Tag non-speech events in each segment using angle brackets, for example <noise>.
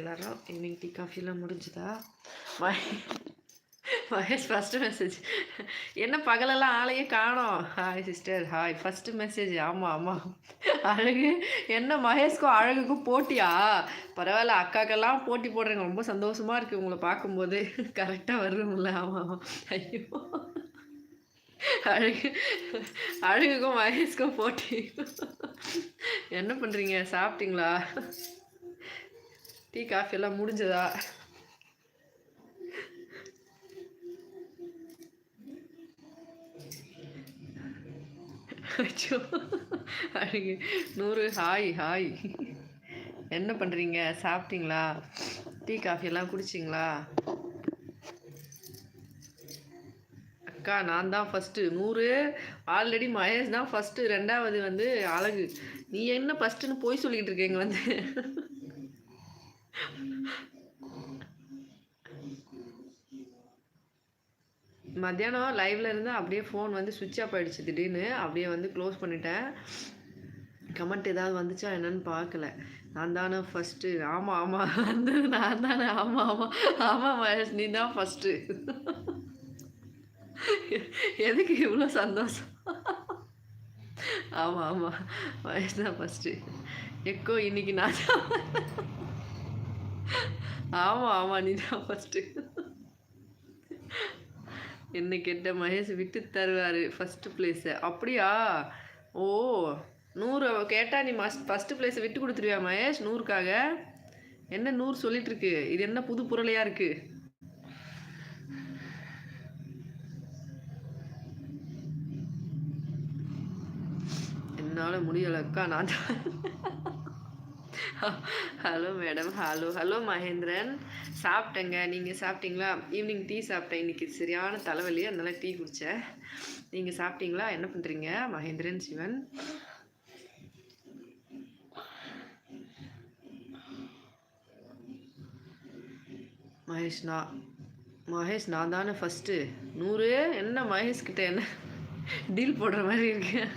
எல்லாரும் evening tea காஃபிலாம் முடிஞ்சுதா? Mahe Mahesh first message என்ன பகலெல்லாம் ஆளையே காணோம்? Hi sister hi first message ஆமாம் ஆமாம் அழகு. என்ன மகேஷ்க்கும் அழகுக்கும் போட்டியா? பரவாயில்ல அக்காக்கெல்லாம் போட்டி போடுறேங்க. ரொம்ப சந்தோஷமாக இருக்குது உங்களை பார்க்கும்போது. கரெக்டாக வரும்ல ஆமாம் ஆமாம் ஐயோ. அழகு. அழகுக்கும் மகேஷ்க்கும் போட்டி. என்ன பண்ணுறீங்க சாப்பிட்டீங்களா? டீ காஃபி எல்லாம் முடிஞ்சதா? அச்சோ அழகு. நூறு ஹாய் ஹாய். என்ன பண்ணுறீங்க சாப்பிட்டீங்களா? டீ காஃபி எல்லாம் குடிச்சிங்களா? அக்கா நான் தான் ஃபஸ்ட்டு நூறு ஆல்ரெடி மகேஷ் தான் ஃபஸ்ட்டு ரெண்டாவது வந்து அழகு. நீ என்ன ஃபஸ்ட்டுன்னு போய் சொல்லிக்கிட்டு இருக்கேங்க வந்து? மத்தியானம் லைவ்ல இருந்து அப்படியே ஃபோன் வந்து சுவிட்ச் ஆஃப் ஆயிடுச்சு திடீர்னு. அப்படியே வந்து க்ளோஸ் பண்ணிட்டேன். கமெண்ட் ஏதாவது வந்துச்சா என்னன்னு பார்க்கல. நான் தானே ஃபஸ்ட்டு ஆமாம் ஆமாம் வந்து நான் தானே. ஆமாம் ஆமாம் ஆமாம் மகேஷ் நீ தான் ஃபஸ்ட்டு எதுக்கு இவ்வளோ சந்தோஷம்? ஆமாம் ஆமாம் மகேஷ் தான் ஃபஸ்ட்டு எக்கோ இன்னைக்கு நான் தான் ஆமாம் ஆமாம் நீ தான் ஃபஸ்ட்டு என்ன கேட்ட மகேஷ் விட்டு தருவார் ஃபஸ்ட்டு ப்ளேஸை அப்படியா? ஓ நூறு கேட்டால் நீ மஸ்ட் ஃபஸ்ட்டு ப்ளேஸை விட்டு கொடுத்துருவியா மகேஷ் நூறுக்காக? என்ன நூறு சொல்லிகிட்ருக்கு இது என்ன புது புரளையாக இருக்குது என்னால் முடியலை அக்கா நான் தான் <laughs> hello madam hello hello Mahendran சாப்பிட்டேங்க. நீங்கள் சாப்பிட்டீங்களா? ஈவினிங் டீ சாப்பிட்டேன். இன்னைக்கு சரியான தலைவலி. அதனால் டீ குடித்தேன் நீங்கள் சாப்பிட்டீங்களா? என்ன பண்ணுறீங்க மகேந்திரன் சிவன். மகேஷ் நான் மகேஷ் நான் தானே ஃபஸ்ட்டு நூறு? என்ன மகேஷ்கிட்ட என்ன டீல் போடுற மாதிரி இருக்கேன்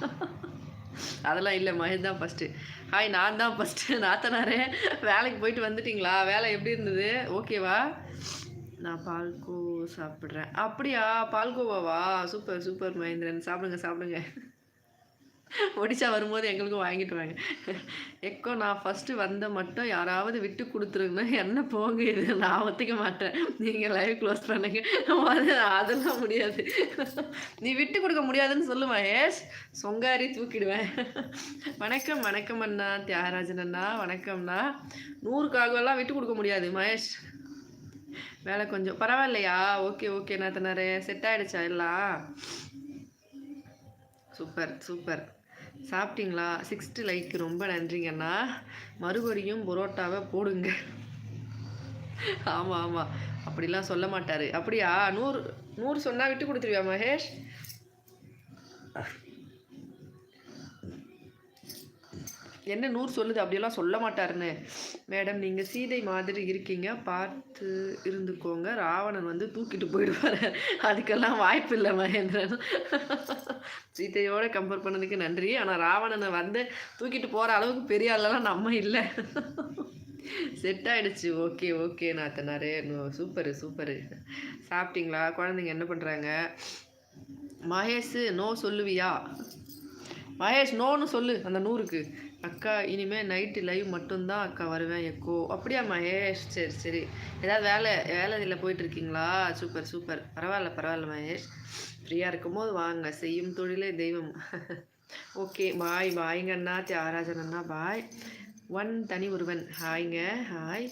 அதெல்லாம் இல்லை மகேஷ் தான் ஃபஸ்ட்டு ஹாய் நான் தான் ஃபஸ்ட்டு நாத்தனாரே வேலைக்கு போயிட்டு வந்துட்டிங்களா? வேலை எப்படி இருந்தது? ஓகேவா நான் பால்கோ சாப்பிட்றேன். அப்படியா? பால்கோவாவா சூப்பர் சூப்பர் மகேந்திரன். சாப்பிடுங்க சாப்பிடுங்க. ஒடிசா வரும்போது எங்களுக்கும் வாங்கிட்டு வாங்க எக்கோ நான் ஃபஸ்ட்டு வந்த மட்டும் யாராவது விட்டு கொடுத்துருங்க. என்ன போங்க இது? நான் ஒத்துக்க மாட்டேன். நீங்கள் லைவ் க்ளோஸ் பண்ணுங்க. அதெல்லாம் முடியாது. நீ விட்டு கொடுக்க முடியாதுன்னு சொல்லு மகேஷ். சொங்காரி தூக்கிடுவேன். வணக்கம் வணக்கம் அண்ணா. தியாகராஜன் அண்ணா வணக்கம்ண்ணா நூறுக்காகலாம் விட்டு கொடுக்க முடியாது மகேஷ். வேலை கொஞ்சம். பரவாயில்லையா? Okay okay நாத்தனாரே. செட் ஆகிடுச்சா எல்லாம்? Super super. சாப்பிட்டீங்களா? சிக்ஸ்த்து லைக் ரொம்ப நன்றிங்கண்ணா மறுபடியும் புரோட்டாவை போடுங்க. ஆமாம் ஆமாம் அப்படிலாம் சொல்ல மாட்டார். அப்படியா? நூறு நூறு சொன்னால் விட்டு கொடுத்துருவியா மகேஷ்? என்ன நூறு சொல்லுது? அப்படியெல்லாம் சொல்ல மாட்டாருன்னு. மேடம் நீங்கள் சீதை மாதிரி இருக்கீங்க. பார்த்து இருந்துக்கோங்க. ராவணன் வந்து தூக்கிட்டு போயிடுவார். அதுக்கெல்லாம் வாய்ப்பு இல்லை மகேந்திரன். சீதையோட கம்பேர் பண்ணதுக்கு நன்றி. ஆனால் ராவணனை வந்து தூக்கிட்டு போகிற அளவுக்கு பெரிய ஆளெல்லாம் நம்ம இல்லை. செட் ஆயிடுச்சு. ஓகே ஓகே நாத்தனாரு. சூப்பரு சூப்பரு சாப்பிட்டீங்களா? குழந்தைங்க என்ன பண்ணுறாங்க மகேஷ் நோ சொல்லுவியா? மகேஷ் நோன்னு சொல்லு அந்த நூறுக்கு அக்கா இனிமேல் நைட்டு லைவ் மட்டும்தான் அக்கா வருவேன் எக்கோ. அப்படியா மகேஷ்? சரி சரி. ஏதாவது வேலை வேலை இதில் போயிட்டுருக்கீங்களா? Super super. பரவாயில்ல பரவாயில்ல மகேஷ். ஃப்ரீயாக இருக்கும்போது வாங்க. செய்யும் தொழிலே தெய்வம். <laughs> ஓகே பாய் பாய்ங்க அண்ணா தியாகராஜன் அண்ணா பாய். ஒன் தனி ஒருவன். ஹாய்ங்க ஹாய்.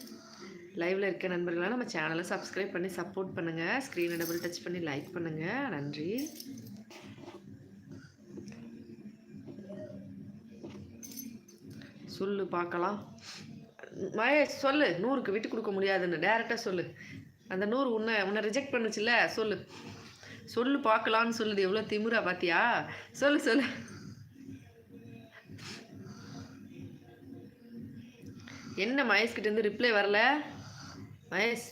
லைவில் இருக்க நண்பர்களாக நம்ம சேனலை சப்ஸ்கிரைப் பண்ணி சப்போர்ட் பண்ணுங்கள் ஸ்க்ரீனை டபுள் டச் பண்ணி லைக் பண்ணுங்கள் நன்றி. சொல்லு பார்க்கலாம். மகேஷ் சொல்லு. நூறுக்கு விட்டு கொடுக்க முடியாதுன்னு டேரெக்டாக சொல்லு. அந்த நூறு உன்னை உன்னை ரிஜெக்ட் பண்ணுச்சுல்ல சொல்லு. சொல்லு பார்க்கலான்னு சொல்லுது. எவ்வளோ திமுறா பார்த்தியா சொல்லு சொல்லு. என்ன மகேஷ் இருந்து ரிப்ளை வரல? மகேஷ்.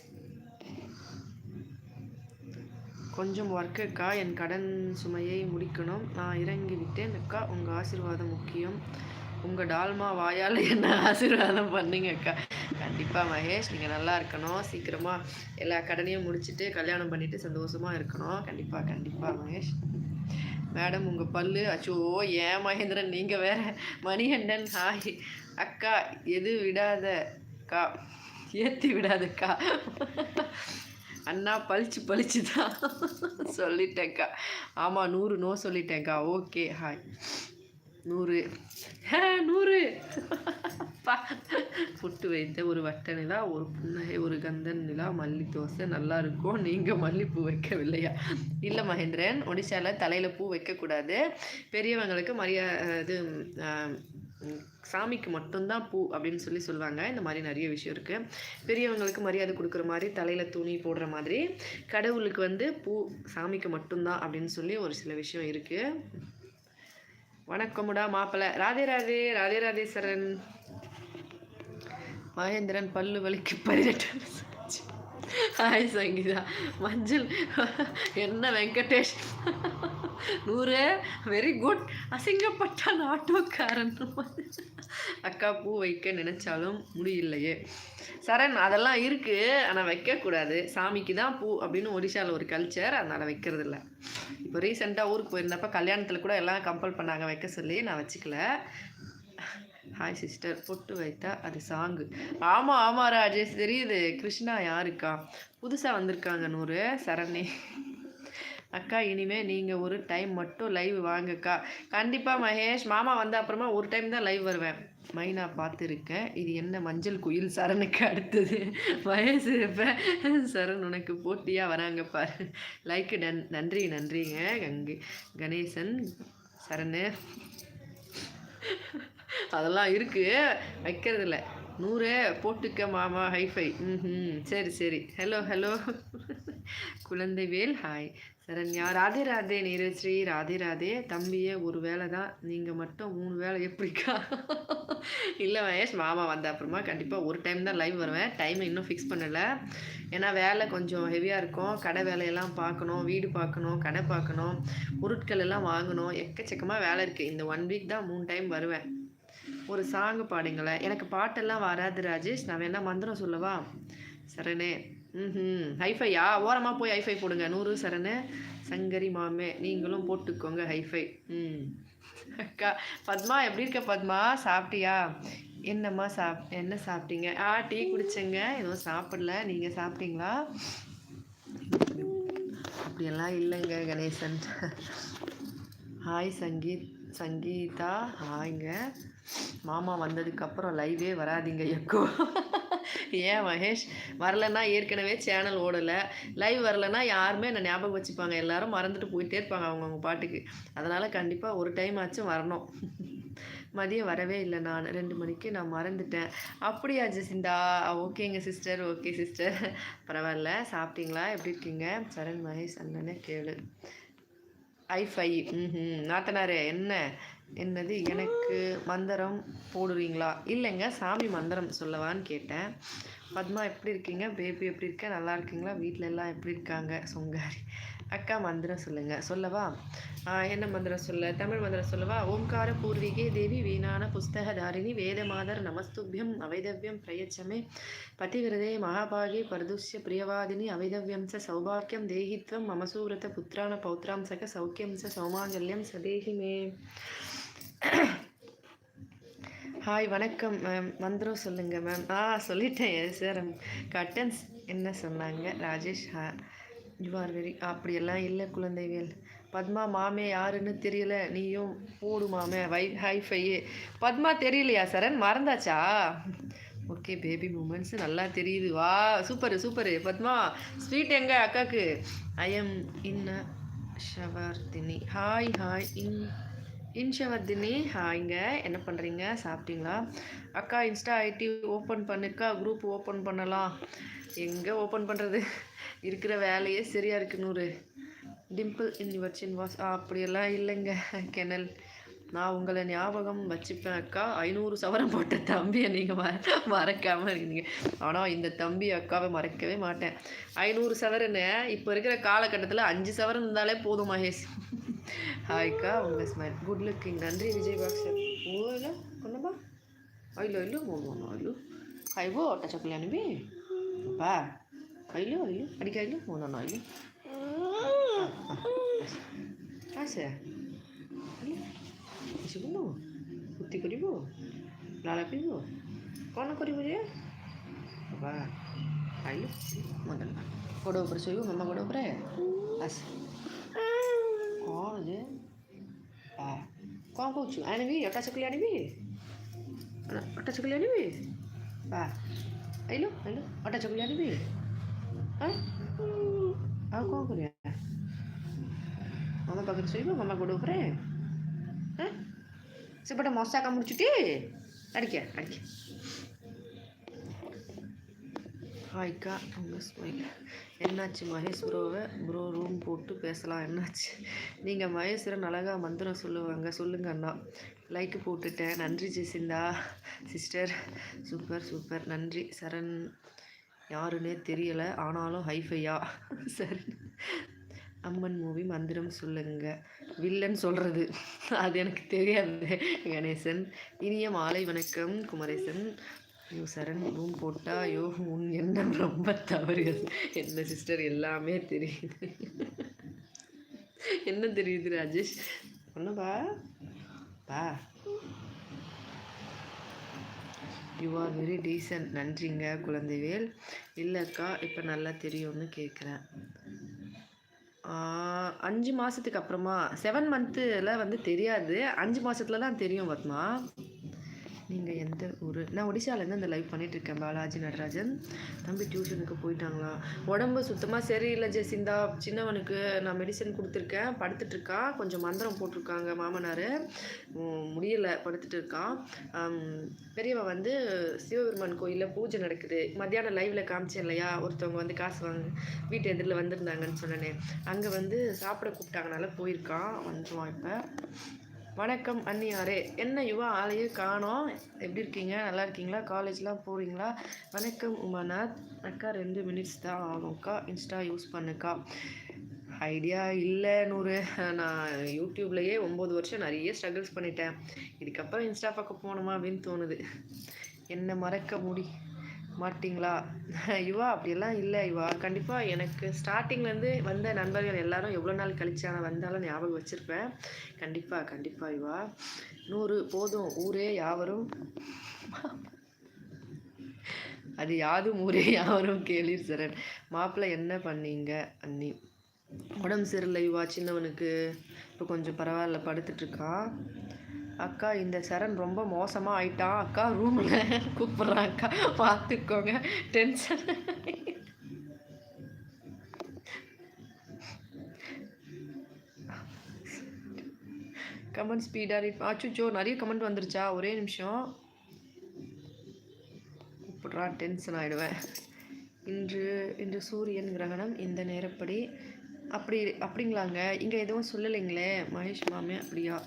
கொஞ்சம் ஒர்க் அக்கா என் கடன் சுமையை முடிக்கணும். நான் இறங்கி விட்டேன் அக்கா. உங்கள் ஆசீர்வாதம் முக்கியம். உங்கள் டால்மா வாயால் என்ன ஆசீர்வாதம் பண்ணுங்க அக்கா? கண்டிப்பாக மகேஷ் நீங்கள் நல்லா இருக்கணும். சீக்கிரமாக எல்லா கடனையும் முடிச்சுட்டு கல்யாணம் பண்ணிவிட்டு சந்தோஷமாக இருக்கணும். கண்டிப்பாக கண்டிப்பாக மகேஷ். மேடம் உங்கள் பல்லு அச்சோ ஏன் மகேந்திரன்? நீங்கள் வேற மணிகண்டன் ஹாய். அக்கா எது விடாத அக்கா ஏற்றி விடாதக்கா அண்ணா பளிச்சு பளிச்சு தான் சொல்லிட்டேன்க்கா ஆமாம் நூறு நோ சொல்லிட்டேன்க்கா ஓகே ஹாய். நூறு. நூறு. புட்டு வைத்த ஒரு வட்ட நிலா ஒரு புன்னகை ஒரு கந்தன் நிலா மல்லி தோசை நல்லா இருக்கும். நீங்கள் மல்லிப்பூ வைக்கவில்லையா? இல்லை மகேந்திரன் ஒடிசாவில் தலையில் பூ வைக்கக்கூடாது. பெரியவங்களுக்கு மரியா இது சாமிக்கு மட்டும்தான் பூ அப்படின்னு சொல்லி சொல்லுவாங்க. இந்த மாதிரி நிறைய விஷயம் இருக்குது பெரியவங்களுக்கு மரியாதை கொடுக்குற மாதிரி தலையில் துணி போடுற மாதிரி கடவுளுக்கு வந்து பூ சாமிக்கு மட்டும்தான் அப்படின்னு சொல்லி ஒரு சில விஷயம் இருக்குது வணக்கமுடா மாப்பிள்ளை ராதே ராதே ராதே ராதேஸ்வரன். மகேந்திரன் பல்லு வலிக்கு பதினெட்டு ஹாய் சங்கீதா. மஞ்சள். என்ன வெங்கடேஷ்? நூறு. வெரி குட் அசிங்கப்பட்டான் ஆட்டோக்காரன் அக்கா பூ வைக்க நினச்சாலும் முடியலையே. சரண் அதெல்லாம் இருக்குது ஆனால் வைக்கக்கூடாது. சாமிக்கு தான் பூ அப்படின்னு ஒடிசாவில் ஒரு கல்ச்சர் அதனால் வைக்கிறது இல்லை இப்போ ரீசெண்டாக ஊருக்கு போயிருந்தப்ப கல்யாணத்தில் கூட எல்லாம் கம்பல் பண்ணாங்க வைக்க சொல்லி. நான் வச்சுக்கல. ஹாய் சிஸ்டர் பொட்டு வைத்தா அது சாங்கு ஆமாம் ஆமாம் ராஜேஷ். தெரியுது. கிருஷ்ணா யாருக்கா? புதுசாக வந்திருக்காங்க நூறு. சரணே அக்கா இனிமே நீங்கள் ஒரு டைம் மட்டும் லைவ் வாங்கக்கா. கண்டிப்பாக மகேஷ் மாமா வந்த அப்புறமா ஒரு டைம் தான் லைவ் வருவேன். மைனா பார்த்துருக்கேன் இது என்ன மஞ்சள் குயில் சரணுக்கு அடுத்தது. வயசு இப்போ சரண் உனக்கு போட்டியாக வராங்க பாரு. லைக்கு நன் நன்றி நன்றிங்க. கங்கு கணேசன் சரண். அதெல்லாம் இருக்குது வைக்கிறதில்ல. நூறு போட்டுக்க மாமா ஹைஃபை ம் சரி சரி. Hello hello Kuzhanthaivel hi Saranya Radhe Radhe Neerasri Radhe Radhe. தம்பியே ஒரு வேலை தான் நீங்கள் மட்டும் மூணு வேலை எப்படிக்கா இல்லை மகேஷ் மாமா வந்த அப்புறமா கண்டிப்பாக ஒரு டைம் தான் லைவ் வருவேன். டைம் இன்னும் ஃபிக்ஸ் பண்ணலை. ஏன்னா வேலை கொஞ்சம் ஹெவியாக இருக்கும். கடை வேலையெல்லாம் பார்க்கணும் வீடு பார்க்கணும் கடை பார்க்கணும் பொருட்கள் எல்லாம் வாங்கணும். எக்கச்சக்கமாக வேலை இருக்குது இந்த ஒன் வீக் தான் மூணு டைம் வருவேன். ஒரு சாங்கு பாடுங்களேன். எனக்கு பாட்டெல்லாம் வராது ராஜேஷ். நான் வேணால் மந்திரம் சொல்லவா? சரணே ம் ஹைஃபையா ஓரமாக போய் ஹைஃபை போடுங்க. நூறு சரண. சங்கரி மாமே நீங்களும் போட்டுக்கோங்க ஹைஃபை ம். அக்கா பத்மா எப்படி இருக்க பத்மா? சாப்பிட்டியா? என்னம்மா சாப் என்ன சாப்பிட்டீங்க? ஆ டீ குடிச்சேங்க. எதுவும் சாப்பிடல. நீங்கள் சாப்பிட்டீங்களா? அப்படியெல்லாம் இல்லைங்க கணேசன். ஹாய் சங்கீத். சங்கீதா ஹாய்ங்க மாமா வந்ததுக்கப்புறம் லைவே வராதீங்க எக்கோ. ஏன் மகேஷ்? வரலன்னா ஏற்கனவே சேனல் ஓடலை. லைவ் வரலன்னா யாருமே என்னை ஞாபகம் வச்சுப்பாங்க. எல்லாரும் மறந்துட்டு போயிட்டே இருப்பாங்க அவங்கவுங்க பாட்டுக்கு. அதனால் கண்டிப்பாக ஒரு டைம் ஆச்சும் வரணும். மதியம் வரவே இல்லை நான். ரெண்டு மணிக்கு நான் மறந்துட்டேன். அப்படியா ஜெசிந்தா? ஓகேங்க சிஸ்டர் ஓகே சிஸ்டர் பரவாயில்ல. சாப்பிட்டீங்களா? எப்படி இருக்கீங்க? சரண் மகேஷ் அண்ணனே கேளு. ஃபை ம் நாத்தனாரே என்ன? என்னது எனக்கு மந்திரம் போடுவீங்களா? இல்லைங்க சாமி மந்திரம் சொல்லவான்னு கேட்டேன். பத்மா எப்படி இருக்கீங்க? பேபி எப்படி இருக்க? நல்லா இருக்கீங்களா? வீட்டில் எல்லாம் எப்படி இருக்காங்க? சொங்காரி. அக்கா மந்திரம் சொல்லுங்கள் சொல்லவா? என்ன மந்திரம் சொல்ல? தமிழ் மந்திரம் சொல்லவா? ஓம்கார பூர்விகே தேவி வீணான புஸ்தகதாரிணி வேதமாதர் நமஸ்துபியம் அவைதவ்யம் பிரயச்சமே. பதிவிரதே மகாபாகி பரதுஷ்ய பிரியவாதினி அவைதவ்யம் ச சௌபாக்கியம் தேகித்வம் மமசூரத புத்திரான பௌத்ராம் சக சௌக்கியம் ச சௌமாங்கல்யம் சதேகி மே ஹாய் வணக்கம் மேம் மந்திரம் சொல்லுங்கள் மேம் ஆ சொல்லிட்டேன் சார் கட்டன்ஸ் என்ன சொன்னாங்க? ராஜேஷ் ஹா யூ ஆர் வெரி அப்படியெல்லாம் இல்லை குழந்தைவேல் பத்மா மாமே யாருன்னு தெரியல. நீயும் போடு மாமே. வை ஹைஃபையே பத்மா தெரியலையா சரண்? மறந்தாச்சா? ஓகே பேபி மூமெண்ட்ஸ் நல்லா தெரியுது. வா சூப்பர் சூப்பர் பத்மா ஸ்வீட் எங்க அக்காக்கு? I am in ஷவர்தினி hi hi இன் இன்ஷவர்தினி ஹாய்ங்க என்ன பண்ணுறீங்க சாப்பிட்டீங்களா? அக்கா இன்ஸ்டா ஐடி ஓப்பன் பண்ணுக்கா குரூப் ஓப்பன் பண்ணலாம். எங்கே ஓப்பன் பண்ணுறது இருக்கிற வேலையே சரியாக இருக்குன்னு நூறு. Dimple in your chin was. அப்படியெல்லாம் இல்லைங்க கெனல். நான் உங்களை ஞாபகம் வச்சுப்பேன் அக்கா. ஐநூறு சவரம் போட்ட தம்பியை நீங்கள் மற மறக்காமல் இருந்தீங்க ஆனால் இந்த தம்பி அக்காவை மறக்கவே மாட்டேன். ஐநூறு சவரன்னு இப்போ இருக்கிற காலகட்டத்தில் அஞ்சு சவரன் இருந்தாலே போதும் மகேஷ். హాయిగా ఉండే స్మైల్ గుడ్ లుకింగ్ నంద్రి విజయ్ బాక్సర్ ఓలో కొనబా ఆయిల్ ఆయిల్ మోమో ఆయిల్ ఖైబో ఒట్ట చక్కలు అనివి బా ఆయిల్ ఆయిల్ అడిగి ఆయిల్ మోనో ఆయిల్ আছে ଆସିବୁନୁ ଫୁର୍ତ୍ତି କରିବୁ ଲାଳ ପିଇବୁ କ'ଣ କରିବୁ ଯେ ବାବା ଖାଇଲୁ ମଜା ଗୋଡ଼ ଉପରେ ଶୋଇବୁ ମାମା ଗୋଡ଼ ଉପରେ ଆସ Oh, ya. Ah, kok aku juga ini bi, atas sekalian ini bi. Atas sekalian ini bi. Ah, ayo, ayo, atas sekalian ini bi. Ah, aku aku dia. Mama bagus sih, mama gudok re. Ah, sebentar mau saya kamu cuci. Ada kia, ada kia. Hai kak, tunggu sebentar. என்னாச்சு Mahesh ப்ரோவை? Bro room போட்டு பேசலாம். என்னாச்சு? நீங்கள் மகேஸ்வரன் அழகாக மந்திரம் சொல்லுவாங்க. சொல்லுங்க அண்ணா. Like போட்டுட்டேன். நன்றி ஜெசிந்தா. சிஸ்டர் சூப்பர் சூப்பர் நன்றி. சரண் யாருன்னே தெரியலை. ஆனாலும் ஹைஃபையா சரி அம்மன் மூவி மந்திரம் சொல்லுங்க. வில்லன் சொல்கிறது அது எனக்கு தெரியாது. கணேசன். இனிய மாலை வணக்கம் குமரேசன். ஐயோ சரண் ரூம் போட்டா ஐயோ உன் எண்ணம் ரொம்ப தவறு. என்ன சிஸ்டர் எல்லாமே தெரியுது. என்ன தெரியுது ராஜேஷ்? ஒன்றுப்பா பா. யூ ஆர் வெரி டீசன்ட் நன்றிங்க குழந்தைவேல். இல்லைக்கா இப்போ நல்லா தெரியும்னு கேட்குறேன் அஞ்சு மாதத்துக்கு அப்புறமா செவன் மந்த்தில் வந்து தெரியாது. அஞ்சு மாதத்துல தான் தெரியும் பத்மா. நீங்கள் எந்த ஊர்? நான் ஒடிசாலேருந்து அந்த லைவ் பண்ணிகிட்ருக்கேன் இருக்கேன் பாலாஜி நடராஜன். தம்பி டியூஷனுக்கு போயிட்டாங்களா? உடம்பு சுத்தமாக சரியில்லை ஜெசிந்தா. சின்னவனுக்கு நான் மெடிசன் கொடுத்துருக்கேன். படுத்துட்டுருக்கான் கொஞ்சம் மந்திரம் போட்டிருக்காங்க மாமனார். முடியலை படுத்துட்டு இருக்கான் பெரியவன் வந்து சிவபெருமான் கோயிலில் பூஜை நடக்குது. மத்தியானம் லைவில் காமிச்சேன் இல்லையா? ஒருத்தவங்க வந்து காசு வாங்க வீட்டு எதிரில் வந்திருந்தாங்கன்னு சொன்னேனே. அங்கே வந்து சாப்பிட கூப்பிட்டாங்கனால போயிருக்கான். வந்துடுவான் இப்போ. வணக்கம் அன்னியாரே. என்ன யுவா ஆளையே காணோம்? எப்படி இருக்கீங்க? நல்லா இருக்கீங்களா? காலேஜ்லாம் போகிறீங்களா வணக்கம் உமாநாத். அக்கா ரெண்டு மினிட்ஸ் தான் ஆகும்க்கா இன்ஸ்டா யூஸ் பண்ணுக்கா. ஐடியா இல்லை நூறு. நான் யூடியூப்லேயே ஒம்பது வருஷம் நிறைய ஸ்ட்ரகிள்ஸ் பண்ணிட்டேன். இதுக்கப்புறம் இன்ஸ்டா பக்கம் போகணுமா அப்படின்னு தோணுது. என்ன மறக்க முடி மாட்டிங்களா? <laughs> யுவா அப்படியெல்லாம் இல்லை யுவா. கண்டிப்பாக எனக்கு ஸ்டார்டிங்லேருந்து வந்த நண்பர்கள் எல்லாரும் எவ்வளோ நாள் கழிச்சு ஆனால் வந்தாலும் ஞாபகம் வச்சுருப்பேன். கண்டிப்பாக கண்டிப்பாக யுவா. நூறு போதும். ஊரே யாவரும். அது யாதும் ஊரே யாவரும் கேளீர் சரண். மாப்பிள்ளை என்ன பண்ணீங்க அண்ணி? உடம்பு சரியில்லை யுவா சின்னவனுக்கு. இப்போ கொஞ்சம் பரவாயில்ல படுத்துட்ருக்கான் அக்கா இந்த சரண் ரொம்ப மோசமாக ஆயிட்டான் அக்கா ரூமில் கூப்பிட்றான் அக்கா. பார்த்துக்கோங்க டென்ஷன் கமெண்ட் ஸ்பீடாக ரீட் ஆச்சுச்சோ நிறைய கமெண்ட் வந்துருச்சா? ஒரே நிமிஷம். கூப்பிட்றான் டென்ஷன் ஆகிடுவேன் இன்று இன்று சூரியன் கிரகணம் இந்த நேரப்படி. அப்படி அப்படிங்களாங்க. இங்கே எதுவும் சொல்லலைங்களே மகேஷ் மாமே அப்படியா?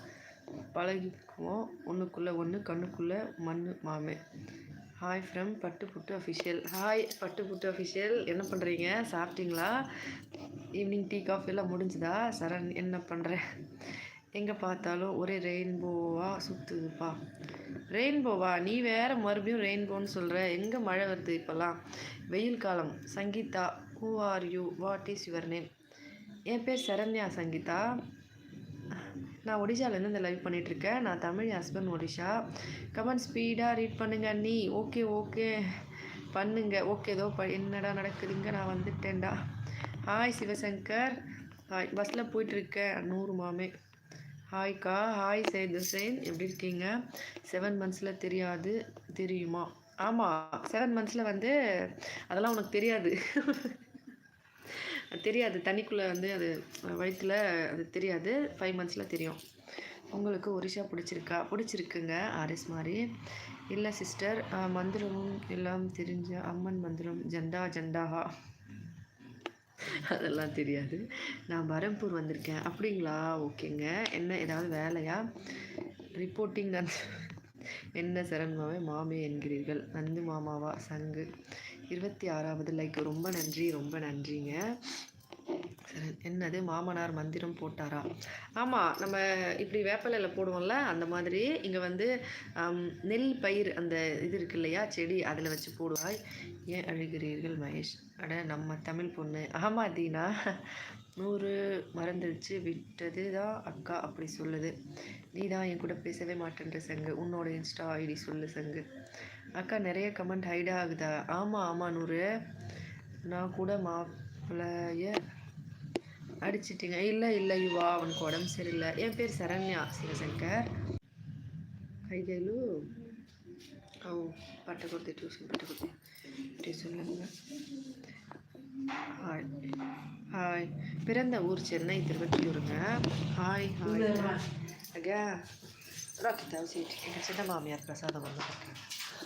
பழகிக்குவோம். ஒன்றுக்குள்ளே ஒன்று கண்ணுக்குள்ளே மண் மாமே. ஹாய் ஃப்ரம் பட்டு புட்டு அஃபிஷியல் ஹாய் பட்டு புட்டு அஃபிஷியல் என்ன பண்ணுறீங்க சாப்பிட்டீங்களா? ஈவினிங் டீ காஃபி எல்லாம் முடிஞ்சுதா? சரண் என்ன பண்ணுறேன் எங்கே பார்த்தாலும் ஒரே ரெயின்போவாக சுற்றுதுப்பா ரெயின்போவா நீ வேறு மறுபடியும் ரெயின்போன்னு சொல்கிற எங்கே மழை வருது இப்போல்லாம்? வெயில் காலம். Sangeetha who are you what is your name என் பேர் சரண்யா சங்கீதா. நான் ஒடிஷாலேருந்து இந்த லைவ் பண்ணிகிட்ருக்கேன் நான் தமிழ் ஹஸ்பண்ட் ஒடிஷா. கமெண்ட் ஸ்பீடாக ரீட் பண்ணுங்க நீ. ஓகே ஓகே பண்ணுங்க. ஓகே ஏதோ ப என்னடா நடக்குதுங்க? நான் வந்துட்டேன்டா. ஹாய் சிவசங்கர். ஹாய் பஸ்ஸில் போயிட்டுருக்கேன். நூறு மாமே. ஹாய்க்கா ஹாய் சைத் ஹுசைன் எப்படி இருக்கீங்க? செவன் மந்த்ஸில் தெரியாது. தெரியுமா? ஆமாம் செவன் மந்த்ஸில் வந்து அதெல்லாம் உனக்கு தெரியாது. <laughs> அது தெரியாது. தண்ணிக்குள்ளே வந்து அது வயிற்றில் அது தெரியாது. ஃபைவ் மந்த்ஸில் தெரியும். உங்களுக்கு ஒரிஷா பிடிச்சிருக்கா? பிடிச்சிருக்குங்க. ஆர்எஸ் மாதிரி. இல்லை சிஸ்டர் மந்திரமும் எல்லாம் தெரிஞ்ச அம்மன் மந்திரம் ஜண்டா ஜண்டாஹா. அதெல்லாம் தெரியாது. நான் பரம்பூர் வந்திருக்கேன். அப்படிங்களா? ஓகேங்க. என்ன ஏதாவது வேலையா? ரிப்போர்ட்டிங் அந்த என்ன சரண்மாவே மாமே என்கிறீர்கள்? நந்து மாமாவா? சங்கு. இருபத்தி ஆறாவது லைக் ரொம்ப நன்றி ரொம்ப நன்றிங்க. என்னது மாமனார் மந்திரம் போட்டாரா? ஆமாம் நம்ம இப்படி வேப்பிலையில் போடுவோம்ல அந்த மாதிரி. இங்கே வந்து நெல் பயிர் அந்த இது இருக்கு இல்லையா செடி அதில் வச்சு போடுவாய். ஏன் அழுகிறீர்கள் மகேஷ்? அட நம்ம தமிழ் பொண்ணு. ஆமா தீனா. நூறு மறந்துடுச்சு விட்டது தான் அக்கா அப்படி சொல்லுது. நீ தான் என் கூட பேசவே மாட்டேன்ற சங்கு. உன்னோட இன்ஸ்டா ஐடி சொல்லு சங்கு. அக்கா நிறைய கமெண்ட் ஹைட் ஆகுதா? ஆமாம் ஆமாம் நூறு. நான் கூட மாப்பிள்ளைய அடிச்சிட்டிங்க. இல்லை இல்லை யுவா அவனுக்கு உடம்பு சரியில்லை. என் பேர் சரண்யா சிவசங்கர். ஐதேலு அவு பட்டக்குர்த்தி டியூஷன் பட்டக்குர்த்தி டியூஷன்ல ஹாய் ஹாய் பிறந்த ஊர் சென்னை திருவற்றியூருங்க. ஹாய் ஹாய் அக்கா ராக்கி தவசிட்டு எங்கள் சின்ன மாமியார் பிரசாதம் வந்துருக்கேன்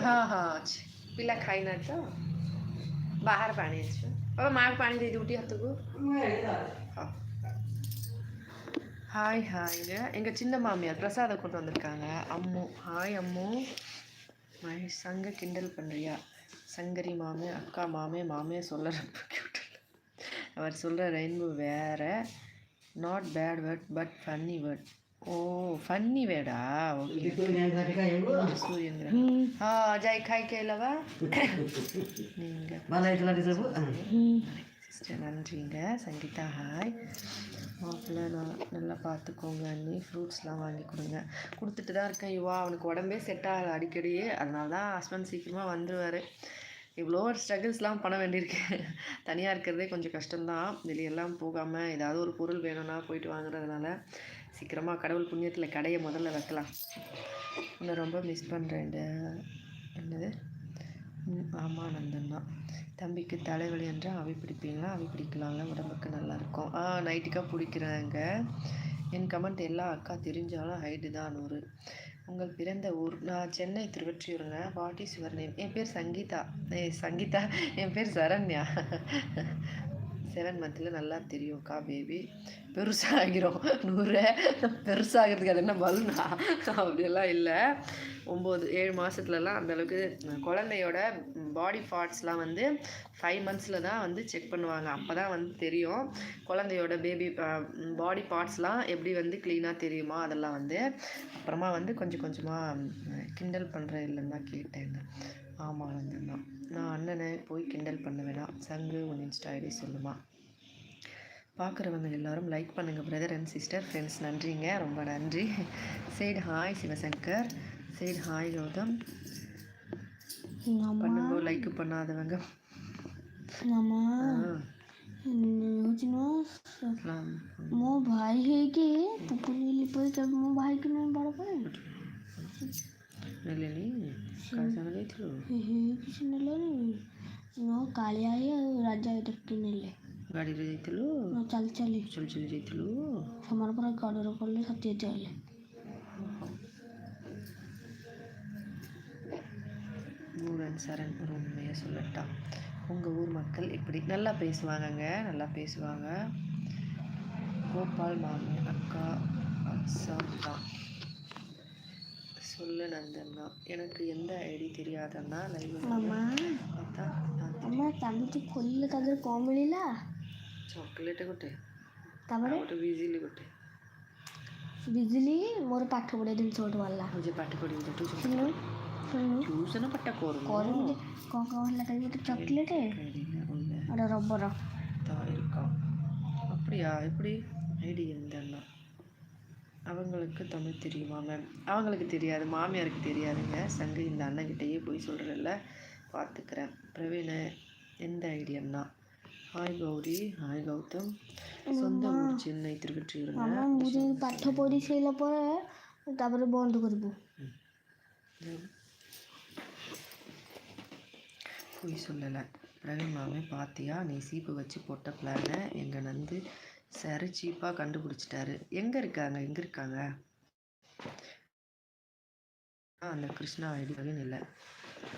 હા હા છે પેલા ખાઈ નાખતા બહાર પાણી છે હવે મારે પાણી દઈ ହାଇ ઉઠી હતું હા ஹாய் ஹாய்ங்க எங்கள் பிரசாதம் கொண்டு வந்திருக்காங்க அம்மு ஹாய் அம்மு மகேஷ் சங்க கிண்டல் பண்ணுறியா சங்கரி மாமே அக்கா மாமே மாமே சொல்லுறப்ப கேட்டல அவர் சொல்கிற ரெயின்போ வேறு not bad word but funny word oh funny வேடா ஓகே சூரியந்திர ஜாய் காய் கைலவா நீங்கள் நன்றிங்க. சங்கீதா ஹாய் மாப்பிள்ளை நான் நல்லா பார்த்துக்கோங்க. அண்ணி ஃப்ரூட்ஸ்லாம் வாங்கி கொடுங்க. கொடுத்துட்டு தான் இருக்கேன். யுவா அவனுக்கு உடம்பே செட் ஆகலை அடிக்கடி. அதனால தான் ஹஸ்பண்ட் சீக்கிரமாக வந்துடுவார் இவ்வளோ ஒரு ஸ்ட்ரகிள்ஸ்லாம் பண்ண வேண்டியிருக்கேன் <laughs> தனியாக இருக்கிறதே கொஞ்சம் கஷ்டம்தான். வெளியெல்லாம் போகாமல் ஏதாவது ஒரு பொருள் வேணும்னா போயிட்டு வாங்குறதுனால சீக்கிரமாக கடவுள் புண்ணியத்தில் கடையை முதல்ல வைக்கலாம். உன்னை ரொம்ப மிஸ் பண்ணுறேன் என்னது? ம், ஆமாம் நந்தன் தான். தம்பிக்கு தலைவலி என்றால் அவி பிடிப்பீங்களா? அவி பிடிக்கலாம்ல உடம்புக்கு நல்லாயிருக்கும் ஆ நைட்டுக்காக பிடிக்கிறாங்க. என் கமெண்ட் எல்லா அக்கா தெரிஞ்சாலும் ஹைட்டு தான் நூறு. உங்கள் பிறந்த ஊர்? நான் சென்னை திருவற்றியூருங்க. வாட் இஸ் யுவர் நேம் என் பேர் சங்கீதா. ஏ சங்கீதா. என் பேர் சரண்யா. செவன் மந்த்தில் நல்லா தெரியும்க்கா பேபி பெருசாகிறோம் நூறு. பெருசாகிறதுக்கு அது என்ன பலூனா? அப்படியெல்லாம் இல்லை. ஒம்பது ஏழு மாதத்துலலாம் அந்தளவுக்கு குழந்தையோட பாடி பார்ட்ஸ்லாம் வந்து ஃபைவ் மந்த்ஸில் தான் வந்து செக் பண்ணுவாங்க. அப்போ தான் வந்து தெரியும். குழந்தையோட பேபி பாடி பார்ட்ஸ்லாம் எப்படி வந்து க்ளீனாக தெரியுமா? அதெல்லாம் வந்து அப்புறமா வந்து கொஞ்சம் கொஞ்சமாக கிண்டல் பண்ணுற இல்லைன்னு தான் கேட்டேங்க. ஆமாம் வந்திருந்தான் நான் அண்ணனை போய் கிண்டல் பண்ணுவேனா? சங்கு உன் இன்ஸ்டா ஐடி சொல்லுமா? பார்க்குறவங்க எல்லோரும் லைக் பண்ணுங்கள் பிரதர் அண்ட் சிஸ்டர் ஃப்ரெண்ட்ஸ் நன்றிங்க ரொம்ப நன்றி. Side hi Sivasankar. Side hi Gautham. பண்ணுங்க லைக் பண்ணாதவங்க. मो भाई है कि पप्पू लीली पर मो भाई के नाम बड़ा भाई నెలని కలిసాన గైతులు కిషనలో నో కాళియాయి రాజ్య దొరికినలే ಗಾಡಿ ರೈತಲು ಚಲ್ ಚಲಿ ಚಲ್ ಚಲಿ ರೈತಲು ಸಮರ್ಪಣ ಗಾಡಿ ರೂಪಲ್ಲಿ ஊரன் சரண் ஒரு உண்மையை சொல்லட்டா உங்கள் ஊர் மக்கள் இப்படி நல்லா பேசுவாங்கங்க நல்லா பேசுவாங்க கோபால் மாமி அக்கா அசாம் தான் சொல்லு நந்தன்னா எனக்கு எந்த ஐடி தெரியாதன்னா லைவ் பார்த்தா అమ్మ తమ్ముడు ఫుల్ కదరు కామెడీలా చాక్లెట్ కొట్టే తమ్ముడు బిజిలీ కొట్టే బిజిలీ మోరు పట్టు పడేది చోటు వల్ల పట్ట పడింది చూసాను చూసిన పట్ట కూర కూర కోక వల్ల కలిపి చాక్లెటే అడ రబ్బరా அப்படியா எப்படி ஐடி இருந்தா அவங்களுக்கு தமிழ் மேம் அவங்களுக்கு தெரியாது மாமியாருக்கு தெரியாதுங்க. சங்கு இந்த அண்ணன்கிட்டயே போய் சொல்கிறதில்ல பார்த்துக்கிறேன் பிரவீன் எந்த ஐடியம்னா? ஹாய் கௌரி. ஹாய் கௌதம். சொந்த சென்னை சென்னை திருவற்றியூருங்க. পাঠ পড়িছিল পরে তারপরে বন্ধ করব போய் சொல்லலை. பிரவீன் மாமே பார்த்தியா நீ சீப்பு வச்சு போட்ட பிளானை எங்கள் நந்து சரி சீப்பாக கண்டுபிடிச்சிட்டாரு. எங்கே இருக்காங்க? எங்கே இருக்காங்க? ஆ, அந்த கிருஷ்ணா ஐடியாவின் இல்லை.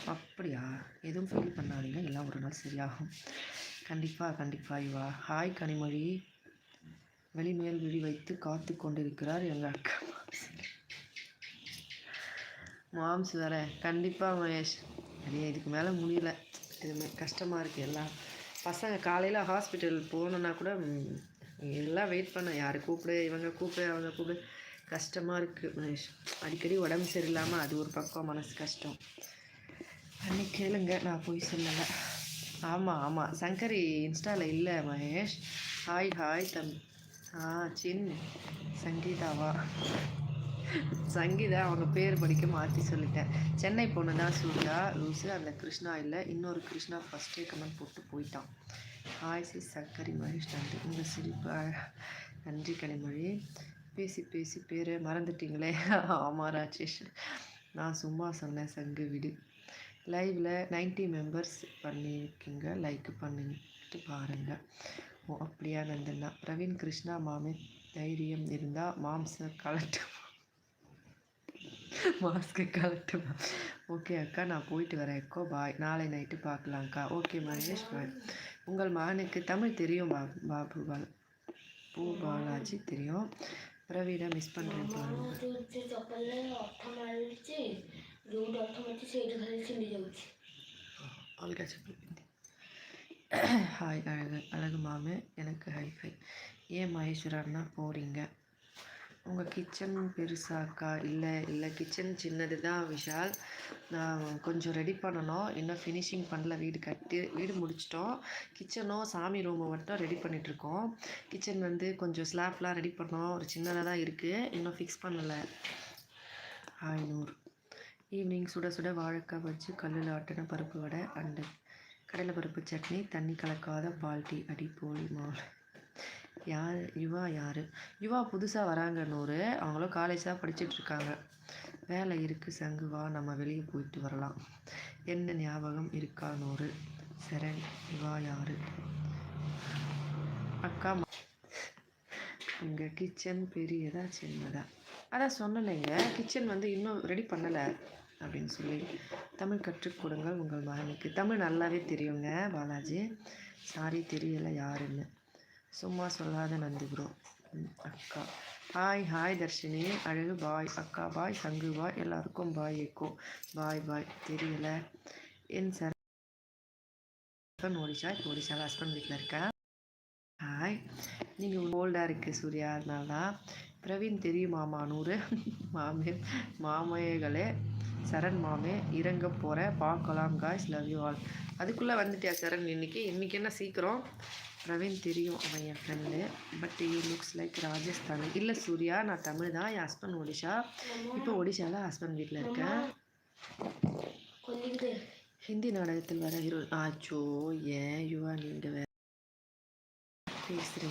அப்படியா? எதுவும் ஃபீல் பண்ணாதீங்க. எல்லாம் ஒரு நாள் சரியாகும். கண்டிப்பாக கண்டிப்பாக இவா ஹாய் கனிமொழி. வெளிமேல் விழி வைத்து காத்து கொண்டிருக்கிறார் எங்கள் அக்கா மாம்ஸ் வேற. கண்டிப்பாக மகேஷ். அப்படியே இதுக்கு மேலே முடியல. இது கஷ்டமாக இருக்குது எல்லாம். பசங்க காலையில் ஹாஸ்பிட்டல் போகணுன்னா கூட எல்லாம் வெயிட் பண்ணேன் யார் கூப்பிடு இவங்க கூப்பிடு அவங்க கூப்பிடு. கஷ்டமாக இருக்குது மகேஷ். அடிக்கடி உடம்பு சரியில்லாமல் அது ஒரு பக்கம் மனசு கஷ்டம். அன்னி கேளுங்க. நான் போய் சொல்லலை. ஆமாம் ஆமாம் சங்கரி இன்ஸ்டாவில் இல்லை மகேஷ். ஹாய் ஹாய் தம். ஆ சின். சங்கீதாவா? சங்கீதா அவங்க பேர் படிக்க மாற்றி சொல்லிட்டேன். சென்னை பொண்ணு தான் சூர்யா. லூசு. அந்த கிருஷ்ணா இல்லை. இன்னொரு கிருஷ்ணா ஃபஸ்ட்டே கமெண்ட் போட்டு போயிட்டான். ஹாய் சி சங்கரி மகேஷ் நன்றி உங்கள் சிரிப்பு? நன்றி கனிமொழி. பேசி பேசி பேர் மறந்துட்டீங்களே? ஆமாம் ராஜேஷ். நான் சும்மா சொன்னேன் சங்கு விடு. லைவில் 90 மெம்பர்ஸ் பண்ணியிருக்கீங்க. லைக் பண்ணிட்டு பாருங்கள் ஓ அப்படியா நந்தனா? பிரவீன் கிருஷ்ணா மாமே தைரியம் இருந்தால் மாம்ச கலட்டு. மாஸ்க்கு கலட்டு. ஓகே அக்கா நான் போயிட்டு வரேன். அக்கோ பாய் நாளை நைட்டு பார்க்கலாம்க்கா. ஓகே மகேஷ் பாய் உங்கள் மகனுக்கு தமிழ் தெரியும் பா பாபு பால் பூ பாலாஜி தெரியும் பிரவீனை மிஸ் பண்ணுறேன் பாருங்க ସେ ଚପଲରେ ଅଠ ମାରିଛି ଯୋଉଠି ଅଠ ମାରିଛି ସେଇଠି ଖାଲି ଛିଣ୍ଡି ଯାଉଛି அல்கா செப்பல் பிந்தி ஹாய் அழகு அழகு மாமே எனக்கு ஹை ஃபை ஏன் மகேஸ்வரன்னா போகிறீங்க உங்கள் கிச்சன் பெருசாக்கா? இல்லை இல்லை கிச்சன் சின்னது தான் விஷால். நான் கொஞ்சம் ரெடி பண்ணணும். இன்னும் ஃபினிஷிங் பண்ணல? வீடு கட்டி வீடு முடிச்சிட்டோம். கிச்சனும் சாமி ரூமை மட்டும் ரெடி பண்ணிகிட்ருக்கோம் கிச்சன் வந்து கொஞ்சம் ஸ்லாப்லாம் ரெடி பண்ணோம். ஒரு சின்னதாக தான் இருக்குது இன்னும் ஃபிக்ஸ் பண்ணலை. ஐநூறு. ஈவினிங் சுட சுட வாழைக்காய் வச்சு கல்லில் ஆட்டின பருப்பு வடை அண்டு கடலை பருப்பு சட்னி தண்ணி கலக்காத பால்ட்டி அடி போலி மாவு. யார்? யுவா யார்? யுவா புதுசாக வராங்க நூறு அவங்களும் காலேஜ் தான் படிச்சுட்டு இருக்காங்க வேலை இருக்குது சங்கு வா நம்ம வெளியே போயிட்டு வரலாம். என்ன ஞாபகம் இருக்கா நூறு சரண் யுவா யார்? அக்கா உங்கள் கிச்சன் பெரியதா சின்னதா? அதான் சொன்னலைங்க கிச்சன் வந்து இன்னும் ரெடி பண்ணலை அப்படின்னு சொல்லி. தமிழ் கற்றுக் கொடுங்கள் உங்கள் மகனுக்கு. தமிழ் நல்லாவே தெரியுங்க பாலாஜி. சாரி தெரியலை யாருன்னு. சும்மா சொல்லாத நந்திக்குறோம் ப்ரோ ம், அக்கா. Hi hi Darshini. அழகு பாய் அக்கா பாய் சங்கு பாய் எல்லாருக்கும் பாய் எக்கோ பாய் பாய் தெரியல. என் சார் ஹஸ்பண்ட் ஒடிஷா இப்போ ஒடிஷாவில் ஹஸ்பண்ட் வீட்டில் இருக்கேன் ஹாய் நீங்கள் ஓல்டாக இருக்குது சூர்யா. அதனால தான் பிரவீன் தெரியுமாமா நூறு. <laughs> மாமே மாமையகளே சரண் மாமே இறங்க போகிற பார்க்கலாம் காய்ஸ் லவ் யூ ஆல் அதுக்குள்ளே வந்துட்டியா சரண்? இன்னைக்கு? இன்னைக்கு என்ன சீக்கிரம்? பிரவீன் தெரியும் அவன் என் friend but you looks like Rajasthan இல்லை சூர்யா நான் தமிழ் தான். என் ஹஸ்பண்ட் ஒடிஷா. இப்போ ஒடிஷாவில் ஹஸ்பண்ட் வீட்டில் இருக்கேன். ஹிந்தி நாடகத்தில் வர ஹீரோ ஆச்சோ ஏன்? யுவா நீங்கள் வேற பேசுகிறீங்க